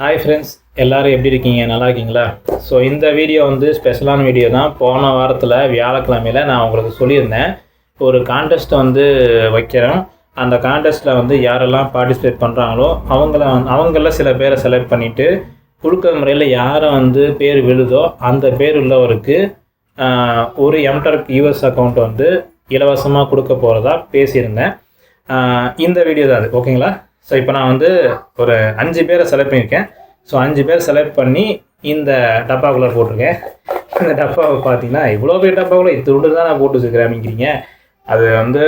Hi friends எல்லோரும் எப்படி இருக்கீங்க? நல்லா இருக்கீங்களா? ஸோ இந்த வீடியோ வந்து ஸ்பெஷலான வீடியோ தான். போன வாரத்தில் வியாழக்கிழமையில் நான் உங்களுக்கு சொல்லியிருந்தேன். ஒரு கான்டெஸ்ட்டை வந்து வைக்கிறோம் அந்த கான்டெஸ்ட்டில் வந்து யாரெல்லாம் பார்ட்டிசிபேட் பண்ணுறாங்களோ அவங்கள அவங்கள சில பேரை செலக்ட் பண்ணிவிட்டு குழுக்க முறையில் யாரை வந்து பேர் விழுதோ அந்த பேர் உள்ளவருக்கு ஒரு எம்டர்க் யூஎஸ் அக்கௌண்ட் வந்து இலவசமாக கொடுக்க போகிறதா பேசியிருந்தேன். இந்த வீடியோ தான் அது. ஓகேங்களா ஸோ இப்போ நான் வந்து ஒரு அஞ்சு பேரை செலக்ட் பண்ணியிருக்கேன். ஸோ அஞ்சு பேர் செலக்ட் பண்ணி இந்த டப்பாக்குள்ளே போட்டிருக்கேன். இந்த டப்பாவை பார்த்தீங்கன்னா இவ்வளோ பெரிய டப்பாக்குள்ள இது தான் நான் போட்டு வச்சுருக்கிறேன் அப்படிங்கிறீங்க. அது வந்து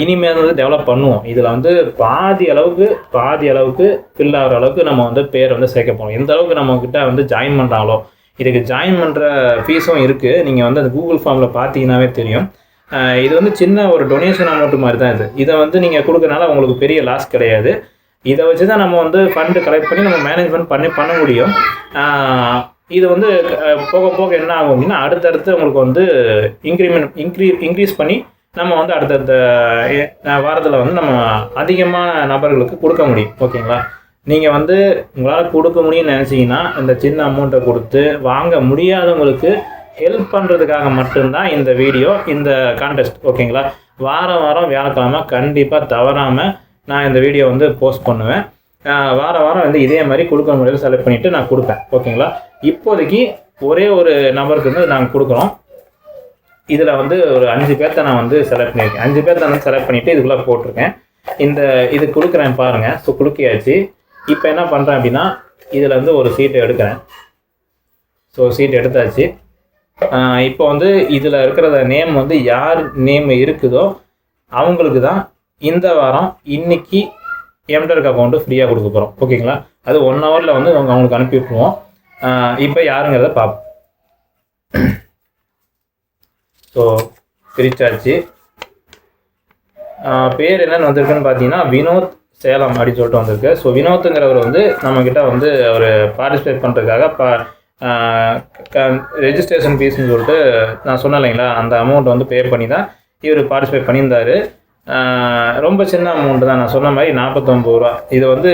இனிமேல் வந்து டெவலப் பண்ணுவோம். இதில் வந்து பாதி அளவுக்கு பாதி அளவுக்கு ஃபில் ஆகிற அளவுக்கு நம்ம வந்து பேர் வந்து சேர்க்க போகிறோம் எந்த அளவுக்கு நம்ம கிட்ட வந்து ஜாயின் பண்ணுறாங்களோ இதுக்கு ஜாயின் பண்ணுற ஃபீஸும் இருக்குது நீங்கள் வந்து அந்த கூகுள் ஃபார்மில் பார்த்தீங்கன்னாவே தெரியும். இது வந்து சின்ன ஒரு டொனேஷன் அமௌண்ட் மாதிரி தான் இது. இதை வந்து நீங்கள் கொடுக்கறனால உங்களுக்கு பெரிய லாஸ் கிடையாது. இதை வச்சு தான் நம்ம வந்து ஃபண்டு கலெக்ட் பண்ணி நம்ம மேனேஜ்மெண்ட் பண்ணி பண்ண முடியும். இது வந்து போக போக என்ன ஆகும் அப்படின்னா அடுத்தடுத்து உங்களுக்கு வந்து இன்க்ரிமெண்ட் இன்க்ரீ இன்க்ரீஸ் பண்ணி நம்ம வந்து அடுத்தடுத்த வாரத்தில் வந்து நம்ம அதிகமான நபர்களுக்கு கொடுக்க முடியும். ஓகேங்களா? நீங்கள் வந்து உங்களால் கொடுக்க முடியும்னு நினச்சிங்கன்னா இந்த சின்ன அமௌண்ட்டை கொடுத்து வாங்க முடியாதவங்களுக்கு ஹெல்ப் பண்ணுறதுக்காக மட்டும்தான் இந்த வீடியோ இந்த கான்டெஸ்ட் ஓகேங்களா வாரம் வாரம் வியாழக்கிழமை கண்டிப்பாக தவறாமல் நான் இந்த வீடியோ வந்து போஸ்ட் பண்ணுவேன். வார வாரம் வந்து இதே மாதிரி கொடுக்குற முறையில் செலக்ட் பண்ணிவிட்டு நான் கொடுப்பேன் ஓகேங்களா இப்போதைக்கு ஒரே ஒரு நபருக்கு வந்து நாங்கள் கொடுக்குறோம். இதில் வந்து ஒரு அஞ்சு பேர்த்த நான் வந்து செலக்ட் பண்ணியிருக்கேன். அஞ்சு பேர்த்த நான் செலக்ட் பண்ணிவிட்டு இதுக்குள்ளே போட்டிருக்கேன். இந்த இது கொடுக்குறேன் பாருங்கள் ஸோ கொடுக்கியாச்சு. இப்போ என்ன பண்ணுறேன் அப்படின்னா இதில் வந்து ஒரு சீட்டை எடுக்கிறேன். ஸோ சீட் எடுத்தாச்சு. இப்போ வந்து இதில் இருக்கிறத நேம் வந்து யார் நேம் இருக்குதோ அவங்களுக்கு தான் இந்த வாரம் இன்னைக்கு எம்டர்க் அக்கௌண்ட்டு ஃப்ரீயாக கொடுக்க போகிறோம் ஓகேங்களா? அது ஒன் ஹவரில் வந்து அவங்க அவங்களுக்கு அனுப்பி விட்ருவோம் இப்போ யாருங்கிறத பார்ப்போம் ஸோ பிரிச்சாச்சு. பேர் என்னென்னு வந்திருக்குன்னு பார்த்தீங்கன்னா வினோத் சேலம் அப்படின்னு சொல்லிட்டு வந்திருக்கு. ஸோ வினோத்துங்கிறவர் வந்து நம்மக்கிட்ட வந்து அவர் பார்ட்டிசிபேட் பண்ணுறதுக்காக பா ரெஜிஸ்ட்ரேஷன் ஃபீஸ்னு சொல்லிட்டு நான் சொன்னேன் இல்லைங்களா? அந்த அமௌண்ட் வந்து பே பண்ணி தான் இவர் பார்ட்டிசிபேட் பண்ணியிருந்தாரு. ரொம்ப சின்ன அமௌண்ட்டு தான். நான் சொன்ன மாதிரி நாற்பத்தொம்பது ரூபா. இது வந்து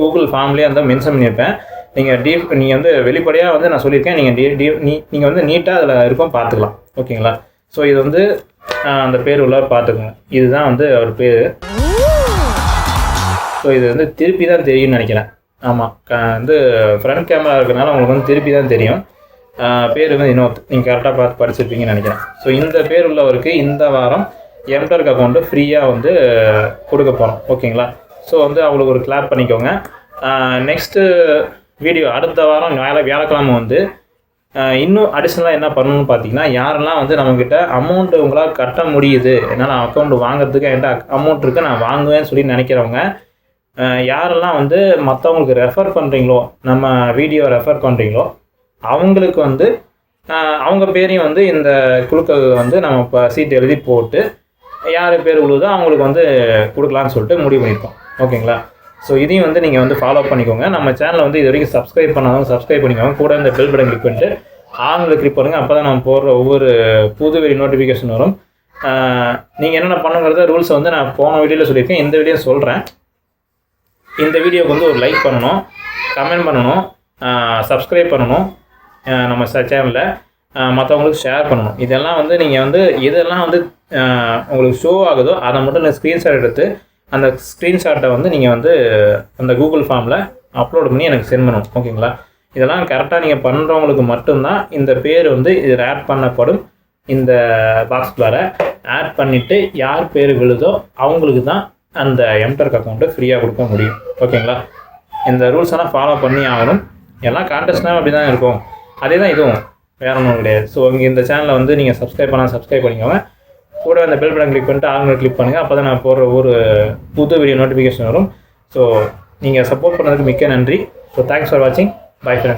கூகுள் ஃபார்ம்லேயே வந்து மென்ஷன் பண்ணியிருப்பேன். நீங்கள் டீப் நீங்கள் வந்து வெளிப்படையாக வந்து நான் சொல்லியிருக்கேன். நீங்கள் டீ டீ நீ நீங்கள் வந்து நீட்டாக அதில் இருக்கும் பார்த்துக்கலாம். ஓகேங்களா? ஸோ இது வந்து அந்த பேர் உள்ள பார்த்துக்கோங்க. இதுதான் வந்து அவர் பேர். ஸோ இது வந்து திருப்பி தான் தெரியும்னு நினைக்கிறேன். ஆமாம் வந்து ஃப்ரண்ட் கேமரா இருக்கிறனால உங்களுக்கு வந்து திருப்பி தான் தெரியும். பேர் வந்து வினோத் நீங்கள் கரெக்டாக பார்த்து படிச்சிருப்பீங்கன்னு நினைக்கிறேன். ஸோ இந்த பேர் உள்ளவருக்கு இந்த வாரம் எம்டர்க் அக்கௌண்ட்டு ஃப்ரீயாக வந்து கொடுக்க போகிறோம் ஓகேங்களா? ஸோ வந்து அவங்களுக்கு ஒரு கிளாப் பண்ணிக்கோங்க. நெக்ஸ்ட்டு வீடியோ அடுத்த வாரம் வியாழ வியாழக்கிழமை வந்து இன்னும் அடிஷ்னலாக என்ன பண்ணணும்னு பார்த்தீங்கன்னா யாரெல்லாம் வந்து நம்மக்கிட்ட அமௌண்ட்டு உங்களால் கட்ட முடியுது என்னால் அக்கௌண்ட் வாங்குறதுக்கு என்கிட்ட அமௌண்ட் இருக்குது நான் வாங்குவேன்னு சொல்லி நினைக்கிறவங்க யாரெல்லாம் வந்து மற்றவங்களுக்கு ரெஃபர் பண்ணுறீங்களோ நம்ம வீடியோ ரெஃபர் பண்ணுறீங்களோ அவங்களுக்கு வந்து அவங்க பேரையும் வந்து இந்த குழுக்கள் வந்து நம்ம இப்போ சீட் எழுதி போட்டு யார் பேர் உழுதோ அவங்களுக்கு வந்து கொடுக்கலான்னு சொல்லிட்டு முடிவு பண்ணியிருக்கோம். ஓகேங்களா? ஸோ இதையும் வந்து நீங்கள் வந்து ஃபாலோ பண்ணிக்கோங்க. நம்ம சேனலை வந்து இது வரைக்கும் சப்ஸ்கிரைப் பண்ணாதவங்க சப்ஸ்கிரைப் பண்ணிக்கோங்க. கூட இந்த பெல் பட்டன் கிளிக் பண்ணிட்டு ஆங்கில கிளிக் பண்ணுங்கள் அப்போ தான் நான் போடுற ஒவ்வொரு புது வெளி நோட்டிஃபிகேஷன் வரும். நீங்கள் என்னென்ன பண்ணுங்கிறத ரூல்ஸை வந்து நான் போன வீடியோவில் சொல்லியிருக்கேன். இந்த வீடியோ சொல்கிறேன் இந்த வீடியோக்கு வந்து ஒரு லைக் பண்ணணும் கமெண்ட் பண்ணணும் சப்ஸ்கிரைப் பண்ணணும் நம்ம சேனலில் மற்றவங்களுக்கு ஷேர் பண்ணணும். இதெல்லாம் வந்து நீங்கள் வந்து இதெல்லாம் வந்து உங்களுக்கு ஷோ ஆகுதோ அதை மட்டும் நீங்கள் ஸ்க்ரீன்ஷாட் எடுத்து அந்த ஸ்க்ரீன்ஷாட்டை வந்து நீங்கள் வந்து அந்த கூகுள் ஃபார்மில் அப்லோட் பண்ணி எனக்கு சென்ட் பண்ணணும். ஓகேங்களா இதெல்லாம் கரெக்டாக நீங்கள் பண்ணுறவங்களுக்கு மட்டும்தான் இந்த பேர் வந்து இதில் ஆட் பண்ணப்படும். இந்த பாக்ஸ்குள்ளார ஆட் பண்ணிவிட்டு யார் பேர் விழுதோ அவங்களுக்கு தான் அந்த எம்டர்க் அக்கௌண்ட்டை ஃப்ரீயாக கொடுக்க முடியும். ஓகேங்களா இந்த ரூல்ஸ் எல்லாம் ஃபாலோ பண்ணி ஆகணும். எல்லாம் கான்டெஸ்ட்னாலும் அப்படி தான் இருக்கும். அதே தான் இதுவும். வேற ஒன்றும் கிடையாது. ஸோ இங்கே இந்த சேனலை வந்து நீங்கள் சப்ஸ்கிரைப் பண்ணால் சப்ஸ்கிரைப் பண்ணிக்கோங்க. கூட அந்த பெல் பட்டன் கிளிக் பண்ணிட்டு ஆளுங்களை கிளிக் பண்ணுங்கள் அப்போ தான் நான் போடுற ஒரு புது வீடியோ நோட்டிஃபிகேஷன் வரும். ஸோ நீங்கள் சப்போர்ட் பண்ணதுக்கு மிக்க நன்றி. ஸோ தேங்க்ஸ் ஃபார் வாட்சிங் பை ஃப்ரெண்ட்